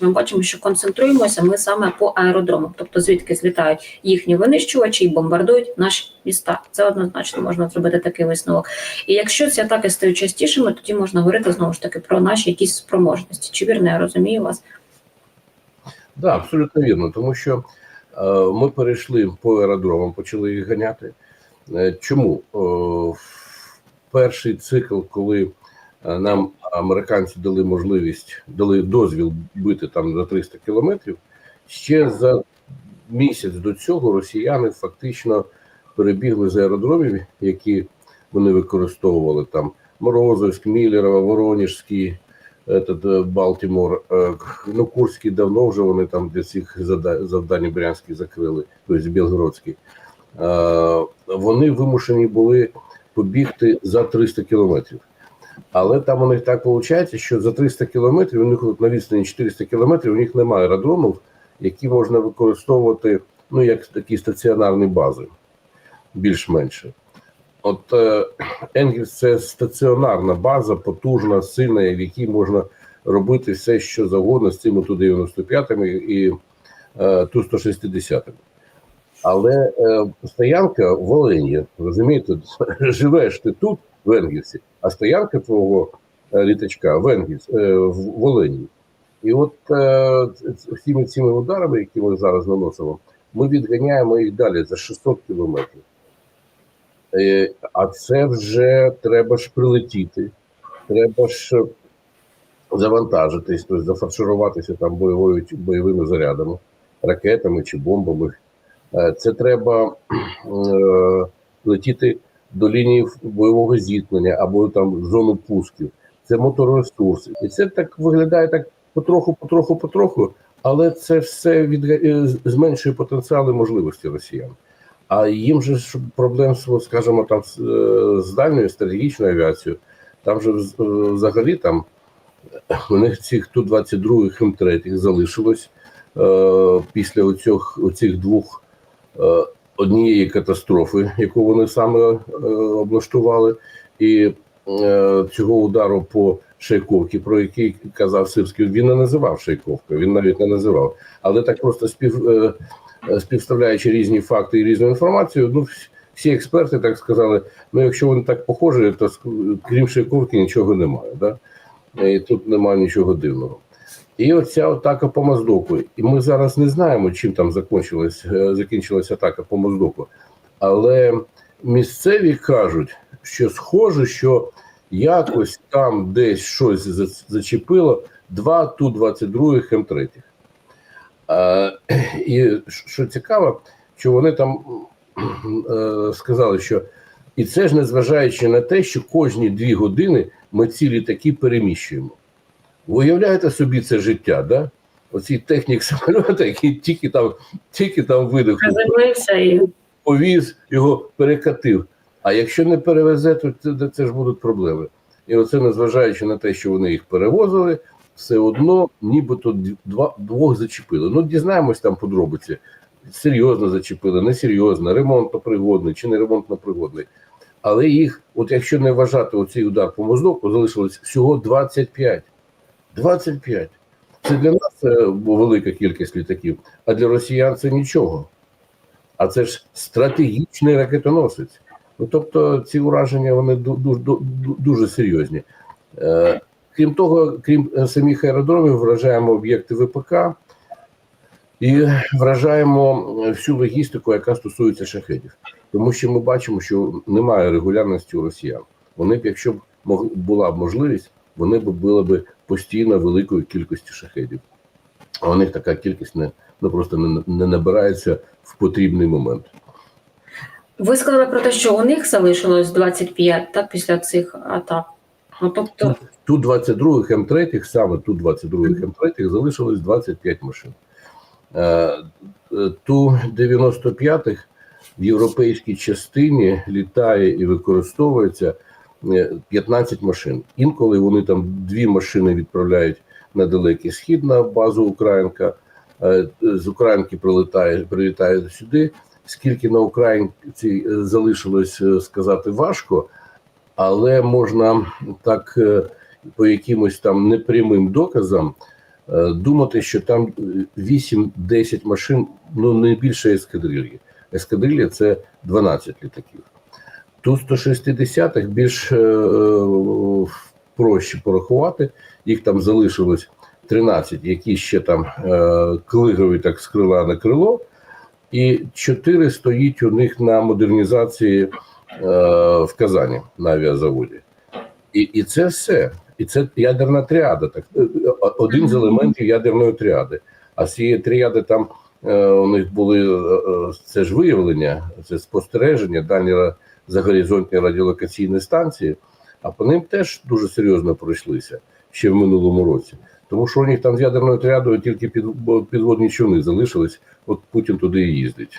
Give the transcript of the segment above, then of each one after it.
Ми бачимо, що концентруємося ми саме по аеродромам, тобто звідки злітають їхні винищувачі і бомбардують наші міста. Це однозначно можна зробити такий висновок. І якщо ці атаки стають частішими, тоді можна говорити знову ж таки про наші якісь спроможності. Чи вірно я розумію вас? Да, абсолютно вірно, тому що е, ми перейшли по аеродромам, почали їх ганяти. Е, чому? Е, перший цикл, коли нам американці дали можливість, дали дозвіл бити там за 300 кілометрів, ще за місяць до цього росіяни фактично перебігли з аеродромів, які вони використовували там Морозовськ, Міллерова, Воронежський, этот, е, Балтімор, е, ну Курський давно вже вони там для цих завдань брянських закрили, тобто Білгородський. Е, Вони вимушені були побігти за 300 кілометрів. Але там у них так виходить, що за 300 кілометрів, у них от на відстані 400 кілометрів, у них немає аеродромів, які можна використовувати ну, як такі стаціонарні бази, більш-менше. От е, Енгельс це стаціонарна база, потужна, сильна, в якій можна робити все, що завгодно з цими Ту-95 і е, Ту-160. Але е, стоянка в Олені, розумієте, живеш ти тут, в Енгельсі, а стоянка твого е, літачка в Енгельс, е, в, в Олені. І от е, всіми цими ударами, які ми зараз наносимо, ми відганяємо їх далі за 600 кілометрів. Е, А це вже треба ж прилетіти, треба ж завантажитись, тобто зафаршируватися там бойовою бойовими зарядами, ракетами чи бомбами. Е, Це треба е, летіти до лінії бойового зіткнення або там зону пусків. Це моторесурси. І це так виглядає так потроху, потроху, потроху, але це все від, е, зменшує потенціали можливості росіян. А їм же ж проблем, скажімо, там з, дальньою стратегічною авіацією, там же взагалі там у них цих ту 22 М3 залишилось е, після оцих, оцих двох однієї катастрофи, яку вони саме е, облаштували, і е, цього удару по Шейковці, про який казав Сирський, він не називав Шейковка, він навіть не називав. Але так просто спів, е, е, співставляючи різні факти і різну інформацію, ну всі експерти так сказали: ну якщо вони так похожі, то крім Шейковки нічого немає. Да? І тут немає нічого дивного. І оця атака по Моздоку. І ми зараз не знаємо, чим там закінчилась, е, атака по Моздоку. Але місцеві кажуть, що схоже, що якось там десь щось зачепило два Ту-22 М3. А, і що цікаво, що вони там е, сказали, що і це ж незважаючи на те, що кожні дві години ми ці літаки переміщуємо. Уявляєте собі це життя, да? Оцій технік самоліта, який тільки там, тільки там видихнув, повіз, його перекатив. А якщо не перевезе, то це, це ж будуть проблеми. І оце, незважаючи на те, що вони їх перевозили, все одно нібито два, двох зачепили. Ну, дізнаємось там подробиці. Серйозно зачепили, несерйозно, ремонтно пригодний чи не ремонтно пригодний. Але їх, от якщо не вважати оцей удар по моздоку, залишилось всього 25. 25. Це для нас е, велика кількість літаків, а для росіян це нічого. А це ж стратегічний ракетоносець. Ну, тобто ці ураження вони ду- ду- ду- ду- дуже серйозні. Е, крім того, крім е, самих аеродромів, вражаємо об'єкти ВПК і вражаємо всю логістику, яка стосується шахедів. Тому що ми бачимо, що немає регулярності у росіян. Вони б, якщо б була б можливість, вони б були б постійно великою кількістю шахедів. А у них така кількість не, ну, просто не, не набирається в потрібний момент. ви сказали про те, що у них залишилось 25 так, після цих атак. Ну, тобто, Ту 22 М3, саме ту 22 М3 залишилось 25 машин. Е, е, Ту 95 в європейській частині літає і використовується е, 15 машин. Інколи вони там дві машини відправляють на далекий схід на базу Українка. Е, З Українки прилітає, прилітає сюди. Скільки на Українці е, залишилось е, сказати важко, але можна так е, по якимось там непрямим доказам е, думати, що там е, 8-10 машин, ну не більше ескадрильї. Ескадрилья це 12 літаків. Ту 160-х більш е, е, проще порахувати. Їх там залишилось 13, які ще там е, клигові так з крила на крило, і 4 стоїть у них на модернізації е, в Казані на авіазаводі. І, і це все. І це ядерна тріада, так е, е, один з елементів ядерної тріади. А з цієї тріади там е, у них були е, це ж виявлення, це спостереження, дальні ра- загоризонтні радіолокаційні станції, а по ним теж дуже серйозно пройшлися ще в минулому році. Тому що у них там з ядерною тріадою тільки під, підводні човни залишились, от Путін туди і їздить.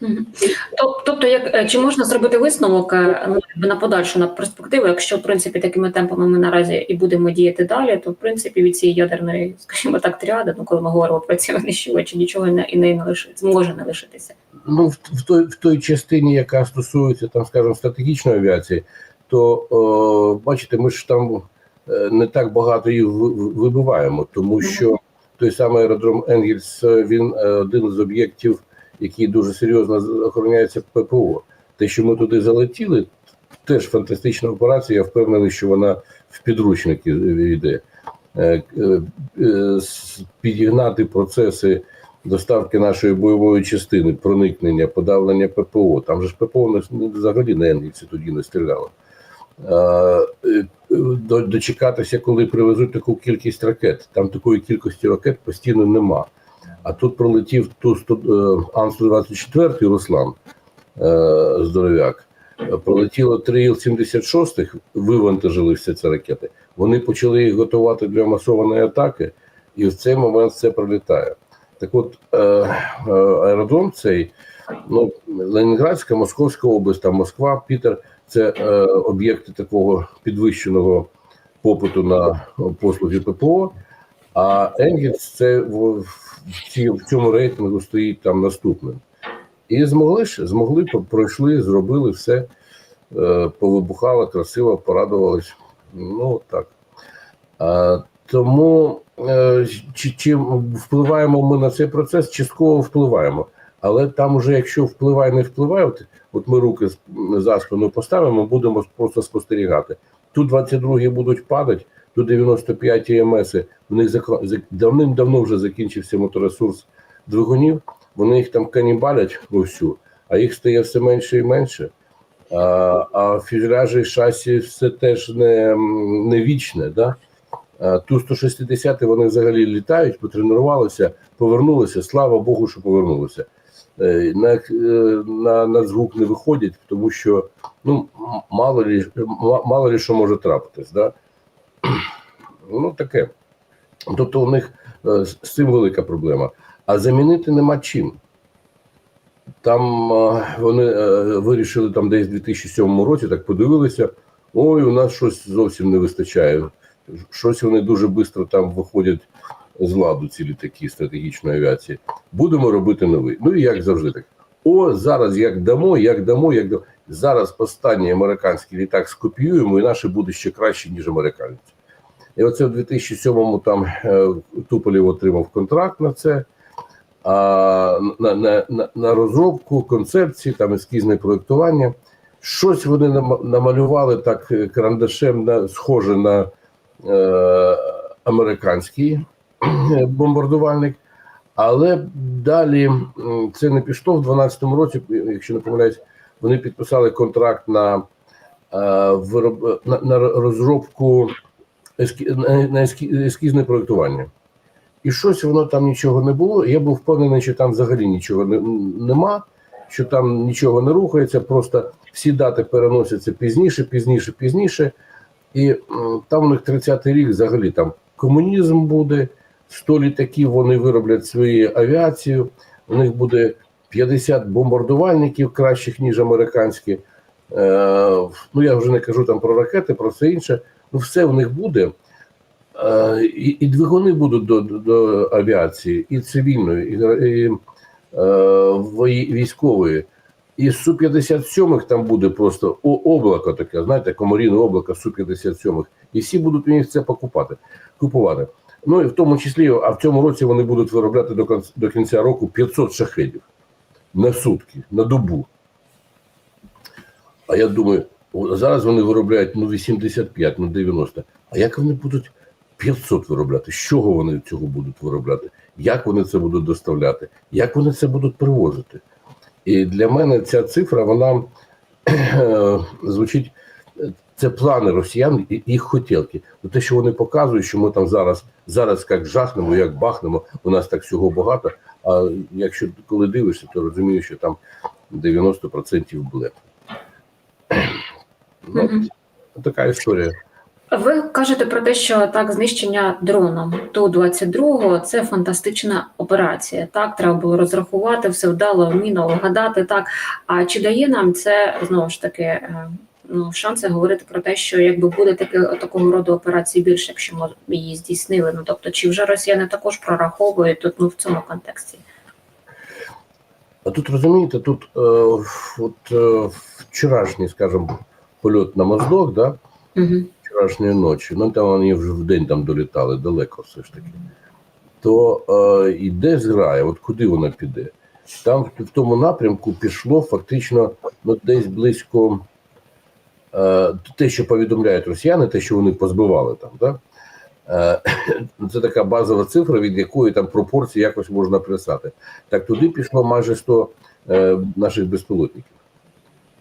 Мгм. Тоб- Тобто, як е, чи можна зробити висновок е, ну, на подальшу на перспективу, якщо в принципі такими темпами ми наразі і будемо діяти далі, то в принципі від цієї ядерної, скажімо так, тріади, ну коли ми говоримо про ці винищувачі, нічого не і не лишиться, може не лишитися. Ну, в, в той в той частині, яка стосується там, скажімо, стратегічної авіації, то о, бачите, ми ж там е, не так багато їх ви- ви- вибиваємо, тому що той самий аеродром Енгельс він один з об'єктів, який дуже серйозно охороняється ППО. Те, що ми туди залетіли, теж фантастична операція. Я впевнений, що вона в підручники йде. Е, е, е, Підігнати процеси доставки нашої бойової частини, проникнення, подавлення ППО. Там же ж ППО не- не- взагалі на Енгельсі тоді не стріляло. До- Дочекатися, коли привезуть таку кількість ракет. Там такої кількості ракет постійно нема. А тут пролетів ту Ан-124 Руслан е, здоровяк. Е, Пролетіло три Іл-76, вивантажили всі ці ракети. Вони почали їх готувати для масованої атаки, і в цей момент це пролітає. Так от е, е, аеродром цей, ну, Ленінградська, Московська область, там Москва, Пітер це е, об'єкти такого підвищеного попиту на послуги ППО. А Енгельс це в, в, цьому рейтингу стоїть там наступним. І змогли ж, змогли, пройшли, зробили все, е, повибухало красиво, порадувались. Ну так. А, тому е, чи, чи впливаємо ми на цей процес, частково впливаємо. Але там уже, якщо впливає, не впливає, от, от ми руки за спину поставимо, будемо просто спостерігати. Ту 22 будуть падати, ту 95 ЕМС, в них давним-давно вже закінчився моторесурс двигунів, вони їх там канібалять вовсю, а їх стає все менше і менше. А, а фюзеляжі і шасі все теж не, не вічне. Да? Ту 160 вони взагалі літають, потренувалися, повернулися. Слава Богу, що повернулися. Е, На, е, на, на звук не виходять, тому що ну, мало лі, мало лі що може трапитись. Да? Ну, таке. Тобто у них е, з цим велика проблема. А замінити нема чим. Там е, вони е, вирішили там десь в 2007 році, так подивилися. Ой, у нас щось зовсім не вистачає. Щось вони дуже швидко там виходять з ладу ці літаки стратегічної авіації. Будемо робити новий. Ну і як завжди так. О, зараз як дамо, як дамо, як дамо. Зараз останній американський літак скопіюємо, і наше буде ще краще, ніж американці. І оце в 2007-му там е, Туполєв отримав контракт на це. А на, на, на, розробку концепції, там ескізне проєктування. Щось вони намалювали так е, карандашем, на, схоже на е, американський е, бомбардувальник. Але далі це не пішло в 12-му році, якщо не помиляюсь, вони підписали контракт на, е, вироб, на, на розробку на, ескізне проєктування. І щось воно там нічого не було. Я був впевнений, що там взагалі нічого не, нема, що там нічого не рухається, просто всі дати переносяться пізніше, пізніше, пізніше. І там у них 30-й рік взагалі там комунізм буде, 100 літаків вони вироблять свою авіацію, у них буде 50 бомбардувальників кращих, ніж американські. Е, ну я вже не кажу там про ракети, про все інше. Ну, все в них буде. Е, і, і двигуни будуть до, до, до авіації, і цивільної, і, і е, вої- військової. І Су-57 там буде просто облако таке, знаєте, комаріне облако Су-57. І всі будуть них це покупати, купувати. Ну і в тому числі, а в цьому році вони будуть виробляти до кінця, до кінця року 500 шахедів на сутки, на добу. А я думаю, зараз вони виробляють ну 85, ну 90. А як вони будуть 500 виробляти? З чого вони цього будуть виробляти? Як вони це будуть доставляти? Як вони це будуть привозити? І для мене ця цифра, вона звучить. Це плани росіян і їх хотілки. Ну, Те, що вони показують, що ми там зараз, зараз як жахнемо, як бахнемо, у нас так всього багато. А якщо коли дивишся, то розумієш, що там 90% блеф. Ну, Мгм. така історія. Ви кажете про те, що так знищення дроном Ту-22 – це фантастична операція. Так, треба було розрахувати, все вдало, вміно вгадати. Так, а чи дає нам це знову ж таки е, ну, шанси говорити про те, що якби буде таке такого роду операції більше, якщо ми її здійснили? Ну тобто, чи вже росіяни також прораховують тут ну в цьому контексті? А тут розумієте, тут е, от е, вчорашній, скажімо, польот на Моздок, да, Угу. вчорашньої ночі, ну там вони вже в день там долітали далеко все ж таки. То е, іде зграя, от куди вона піде? Там в, тому напрямку пішло фактично ну, десь близько е, те, що повідомляють росіяни, те, що вони позбивали там, да? е, це така базова цифра, від якої там пропорції якось можна писати. Так туди пішло майже 100 е, наших безпілотників,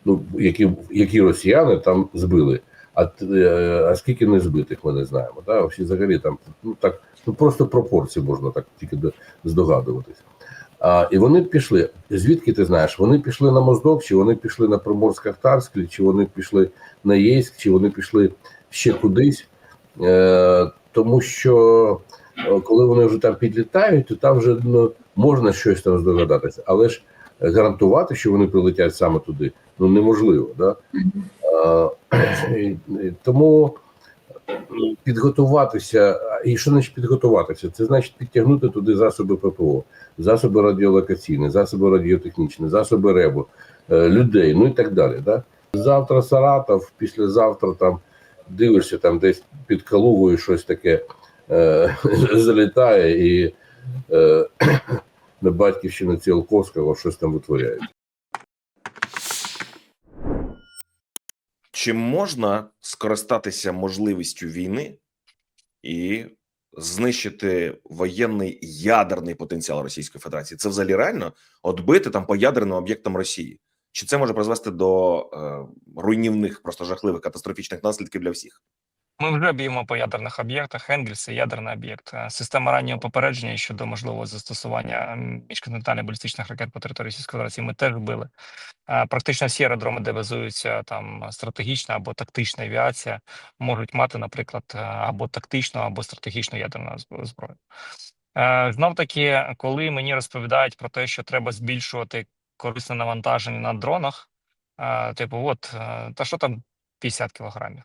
ну, які, які росіяни там збили. А, е, а скільки не збитих, ми не знаємо. Да? Взагалі там ну так, ну просто пропорції можна так тільки до- здогадуватись. А, і вони пішли. Звідки ти знаєш? Вони пішли на Моздок, чи вони пішли на Приморськ-Ахтарськ, чи вони пішли на Єйськ, чи вони пішли ще кудись. Е, тому що е, коли вони вже там підлітають, то там вже ну, можна щось там здогадатися. Але ж гарантувати, що вони прилетять саме туди, ну неможливо. Да? Тому підготуватися, і що значить підготуватися? Це значить підтягнути туди засоби ППО, засоби радіолокаційні, засоби радіотехнічні, засоби РЕБу, е, людей, ну і так далі. Да? Завтра Саратов, післязавтра там дивишся, там десь під Калугою щось таке е, залітає і е, на батьківщину Ціолковського щось там витворяють. Чи можна скористатися можливістю війни і знищити воєнний ядерний потенціал Російської Федерації? Це взагалі реально отбити там по ядерним об'єктам Росії? Чи це може призвести до е, руйнівних, просто жахливих катастрофічних наслідків для всіх? Ми вже б'ємо по ядерних об'єктах. Енгель це ядерний об'єкт. Е, Система раннього попередження щодо можливого застосування міжконтинентальних балістичних ракет по території Російської Федерації. Ми теж били. Е, Практично всі аеродроми, де базується там стратегічна або тактична авіація, можуть мати, наприклад, е, або тактичну, або стратегічну ядерну зброю. Знов таки, коли мені розповідають про те, що треба збільшувати корисне навантаження на дронах, типу, от та що там 50 кілограмів.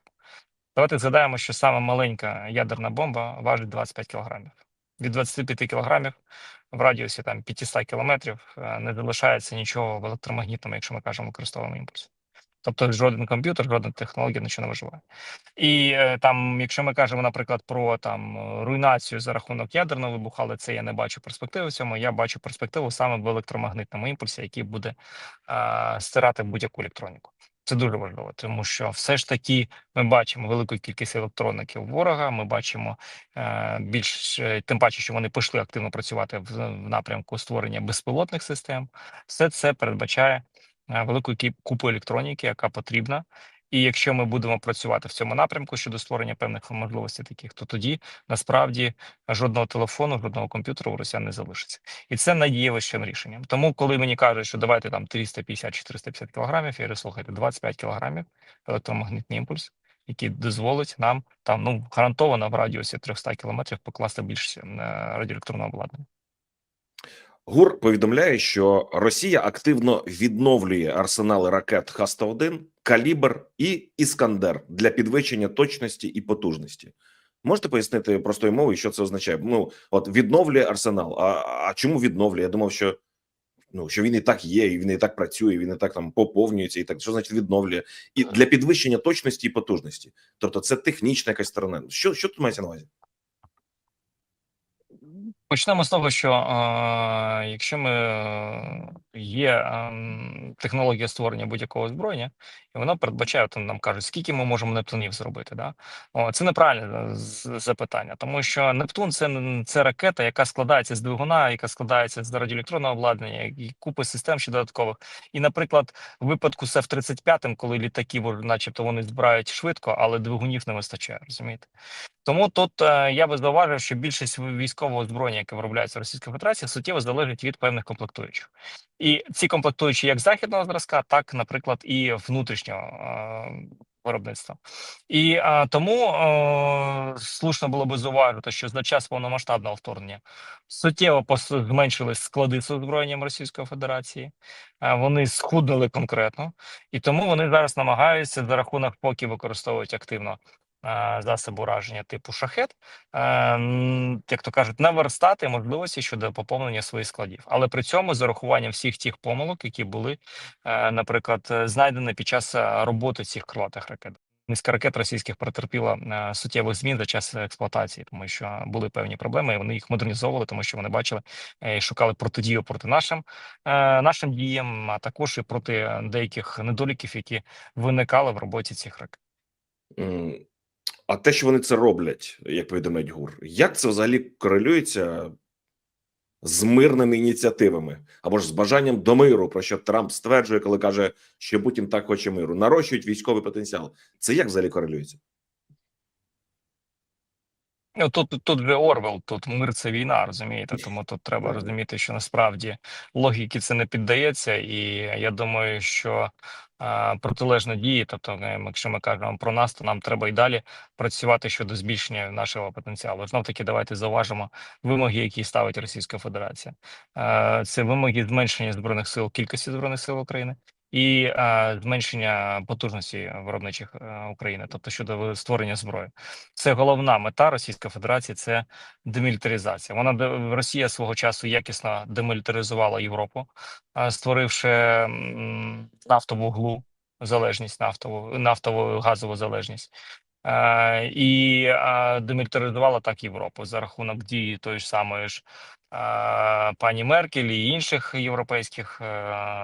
Давайте згадаємо, що саме маленька ядерна бомба важить 25 кілограмів. Від 25 кілограмів в радіусі там 500 кілометрів е, не залишається нічого в електромагнітному, якщо ми кажемо використовуємо імпульс. Тобто жоден комп'ютер, жодна технологія нічого не виживає. І е, там, якщо ми кажемо, наприклад, про там руйнацію за рахунок ядерного вибуху, але це я не бачу перспективи в цьому. Я бачу перспективу саме в електромагнитному імпульсі, який буде е, стирати будь-яку електроніку. Це дуже важливо, тому що все ж таки ми бачимо велику кількість електроників ворога. Ми бачимо е, більш е, тим паче, що вони пішли активно працювати в, в напрямку створення безпілотних систем. Все це передбачає е, велику купу електроніки, яка потрібна. І якщо ми будемо працювати в цьому напрямку щодо створення певних можливостей таких, то тоді насправді жодного телефону, жодного комп'ютера у росіян не залишиться. І це найдієвішим рішенням. Тому, коли мені кажуть, що давайте там 350-450 кілограмів, я говорю, слухайте, 25 кілограмів електромагнітний імпульс, який дозволить нам там ну гарантовано в радіусі 300 кілометрів покласти більше радіоелектронного обладнання. ГУР повідомляє, що Росія активно відновлює арсенали ракет Х-101, Калібр і Іскандер для підвищення точності і потужності. Можете пояснити простою мовою, що це означає? Ну, от відновлює арсенал. А, а чому відновлює? Я думав, що ну що він і так є, і він і так працює, і він і так там поповнюється, і так що значить відновлює і для підвищення точності і потужності. Тобто, це технічна якась сторона. Що що тут мається на увазі? Почнемо з того, що е, якщо ми е, є е, технологія створення будь-якого озброєння, і воно передбачає, то нам кажуть, скільки ми можемо Нептунів зробити. Да? О, це неправильне запитання, тому що Нептун це, це ракета, яка складається з двигуна, яка складається з радіоелектронного обладнання і купи систем ще додаткових. І, наприклад, в випадку з F-35, коли літаки, начебто, вони збирають швидко, але двигунів не вистачає, розумієте? Тому тут е, я би зауважив, що більшість військового озброєння, яке виробляється в Російській Федерації, суттєво залежить від певних комплектуючих. І ці комплектуючі як західного зразка, так, наприклад, і внутрішнього е, виробництва. І е, тому е, слушно було би зауважити, що за час повномасштабного вторгнення суттєво зменшились склади з озброєнням Російської Федерації. Е, вони схуднули конкретно, і тому вони зараз намагаються за рахунок поки використовують активно е, засоби ураження типу шахет, е, як то кажуть, наверстати можливості щодо поповнення своїх складів, але при цьому з урахуванням всіх тих помилок, які були, е, наприклад, знайдені під час роботи цих крилатих ракет. Низка ракет російських претерпіла суттєвих змін за час експлуатації, тому що були певні проблеми, і вони їх модернізовували, тому що вони бачили і шукали протидію проти нашим нашим діям, а також і проти деяких недоліків, які виникали в роботі цих ракет. А те, що вони це роблять, як повідомляють ГУР, як це взагалі корелюється з мирними ініціативами або ж з бажанням до миру, про що Трамп стверджує, коли каже, що Путін так хоче миру, нарощують військовий потенціал. Це як взагалі корелюється? Ну, тут тут же Орвел, тут мир це війна, розумієте? Тому тут треба розуміти, що насправді логіки це не піддається, і я думаю, що протилежно дії, тобто, е, якщо ми кажемо про нас, то нам треба і далі працювати щодо збільшення нашого потенціалу. Знов таки, давайте зауважимо вимоги, які ставить Російська Федерація. Е, Це вимоги зменшення збройних сил, кількості збройних сил України. І е, зменшення потужності виробничих е, України, тобто щодо створення зброї, це головна мета Російської Федерації. Це демілітаризація. Вона Росія свого часу якісно демілітаризувала Європу, е, створивши м, нафтову глу залежність, нафтову нафтову газову залежність. Е, і е, демілітаризувала так Європу за рахунок дії тої ж самої ж е, пані Меркель і інших європейських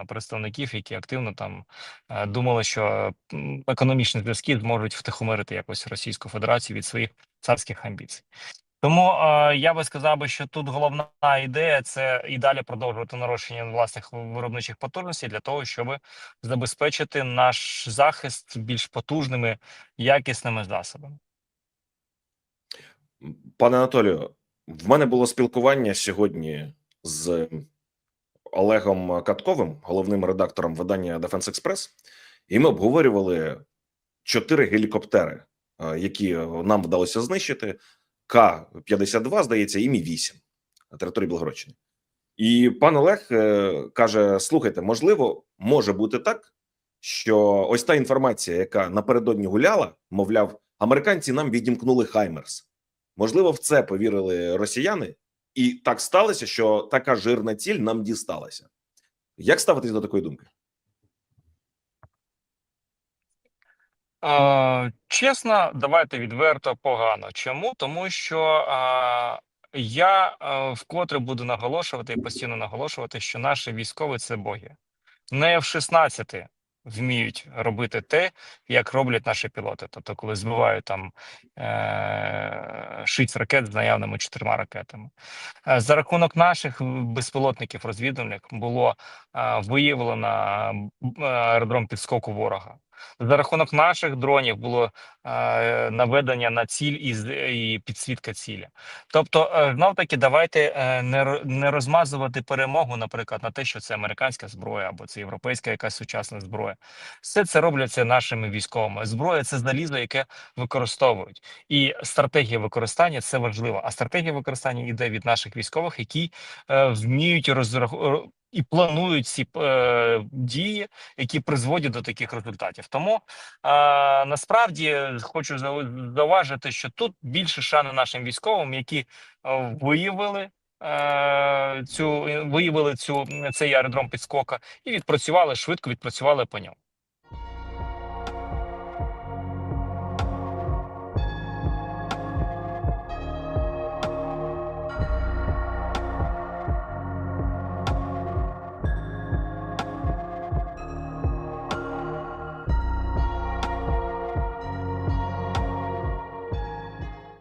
представників, які активно там думали, що економічні зв'язки зможуть втихомирити якось Російську Федерацію від своїх царських амбіцій. Тому е, я би сказав би, що тут головна ідея це і далі продовжувати нарощення власних виробничих потужностей для того, щоб забезпечити наш захист більш потужними якісними засобами. Пане Анатолію, в мене було спілкування сьогодні з Олегом Катковим, головним редактором видання Defense Express, і ми обговорювали чотири гелікоптери, е, які нам вдалося знищити: К-52, здається, і Мі-8 на території Білгородщини. І пан Олег е, каже: слухайте, можливо, може бути так, що ось та інформація, яка напередодні гуляла, мовляв, американці нам відімкнули Хаймерс. Можливо, в це повірили росіяни, і так сталося, що така жирна ціль нам дісталася. Як ставитись до такої думки? Чесно, давайте відверто погано. Чому? Тому що е, я е, вкотре буду наголошувати і постійно наголошувати, що наші військові це боги. Не F-16 вміють робити те, як роблять наші пілоти. Тобто, коли збивають там е- 6 ракет з наявними чотирма ракетами. Е, За рахунок наших безпілотників розвідувальних було е, виявлено аеродром підскоку ворога. За рахунок наших дронів було е, наведення на ціль і, і підсвітка цілі. Тобто, е, знов таки, давайте е, не, не розмазувати перемогу, наприклад, на те, що це американська зброя або це європейська якась сучасна зброя. Все це робляться нашими військовими. Зброя це залізо, яке використовують. І стратегія використання це важливо. А стратегія використання йде від наших військових, які е, вміють розрахувати. І планують ці е, дії, які призводять до таких результатів. Тому е, насправді хочу зау- зауважити, що тут більше шани нашим військовим, які е, виявили. е, Цю виявили цю цей аеродром підскока і відпрацювали швидко, відпрацювали по ньому.